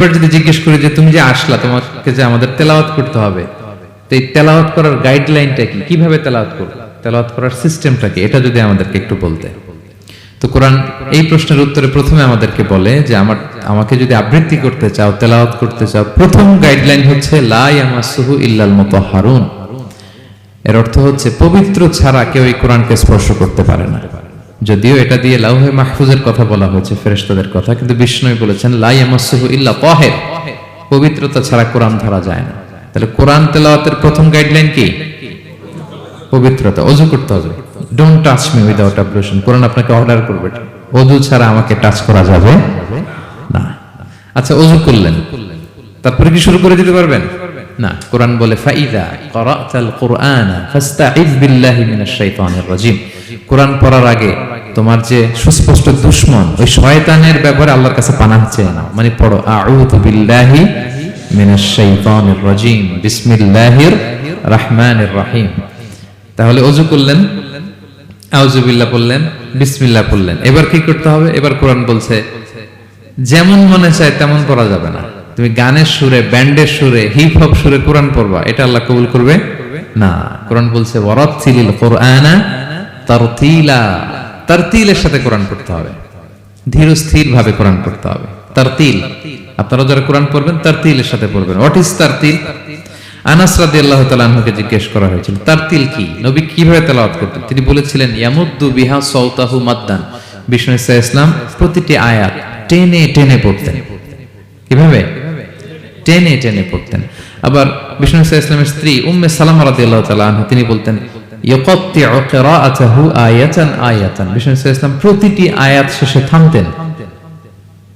এবার যদি জিজ্ঞেস করি যে, তুমি যে আসলা, তোমাকে যে আমাদের তেলাওয়াত করতে হবে। তো এই তেলাওয়াত করার গাইডলাইনটা কি? কীভাবে তেলাওয়াত করব? তেলাওয়াত করার সিস্টেমটা কি? এটা যদি আমাদেরকে একটু বলতে। তো কোরআন এই প্রশ্নের উত্তরে প্রথমে আমাদেরকে বলে যে, আমার, আমাকে যদি আবৃত্তি করতে চাও, তেলাওয়াত করতে চাও, প্রথম গাইডলাইন হচ্ছে, লা ইয়ামাসসুহু ইল্লাল মুতাহহারুন এর অর্থ হচ্ছে, পবিত্র ছাড়া কেউ এই কোরআনকে স্পর্শ করতে পারে না। যদিও এটা দিয়ে লাউহে মাহফুজের কথা বলা হয়েছে, ফেরেশতাদের কথা, কিন্তু বিষ্ণু বলেছেন ইল্লা তাহের পবিত্রতা ছাড়া কোরআন ধরা যায় না। তাহলে কোরআন তেলাওয়াতের প্রথম গাইডলাইন কি? পবিত্রতা। অজু করতে হবে। Don't touch me without ablution Quran আপনাকে অর্ডার করবে। অজু ছাড়া আমাকে টাচ করা যাবে না। আচ্ছা অজু করলেন। তারপরে কি শুরু করে দিতে পারবেন? না। কোরআন বলে, ফাইদা কুরআনা ফাস্তাইজ বিল্লাহি মিনাশ শাইতানির রাজিম। কোরআন পড়ার আগে তোমার যে সুস্পষ্ট দুশমন, ওই শয়তানের ব্যাপারে আল্লাহর কাছে পানাহ চেয়ে নাও। মানে পড়ো তাহলে করলেন বিসমিল্লাহ পড়লেন। এবার কি করতে হবে? এবার কোরআন বলছে, যেমন মনে চায় তেমন করা যাবে না। তুমি গানের সুরে, ব্যান্ডের সুরে হিপ হপ সুরে কোরআন পড়বা, এটা আল্লাহ কবুল করবে না। কোরআন বলছে ওয়ারাত কোরআনা তারতিলা, তারতিলের সাথে কোরআন পড়তে হবে। ধীর স্থির ভাবে কোরআন পড়তে হবে। তারতিল আপনারা যারা কোরআন পড়বেন, তারতিলের সাথে পড়বেন। হোয়াট ইজ তারতিল? জিজ্ঞেস করা হয়েছিল করতেন? তিনি বলেছিলেন, ইয়ামুদ্দু ইসলাম প্রতিটি আয়াত টেনে টেনে পড়তেন। কীভাবে? টেনে টেনে পড়তেন। আবার বিষ্ণু ইসা ইসলামের স্ত্রী উম্মে সালামা তিনি বলতেন প্রতিটি আয়াত শেষে থামতেন।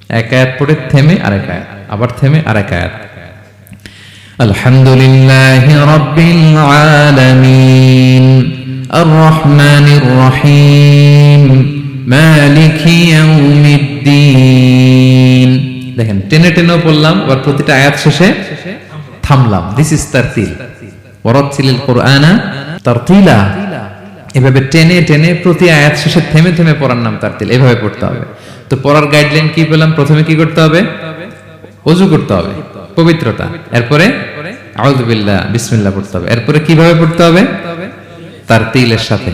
এক আয়াত থেমে আরেক আয়াত, আবার থেমে আরেক আয়াত। আলহামদুলিল্লাহ রব্বিল আলামিন আর রহমানির রহিম মালিকি ইয়াউমিদ্দিন। দেখেন, টেনে টেনে পড়লাম, আবার প্রতিটা আয়াত শেষে থামলাম। This is তারতিল ওয়ারাতিলিল কোরআনা তারতিলা। এভাবে টেনে টেনে প্রতি আয়াত শেষে থেমে থেমে পড়ার নাম তারতিল। এভাবে পড়তে হবে। তো পড়ার গাইডলাইন কি পেলাম? প্রথমে কি করতে হবে? অজু করতে হবে। পবিত্রতা। এরপরে আউযুবিল্লাহ বিসমিল্লাহ পড়তে হবে। এরপরে কীভাবে পড়তে হবে? তার তিলের সাথে।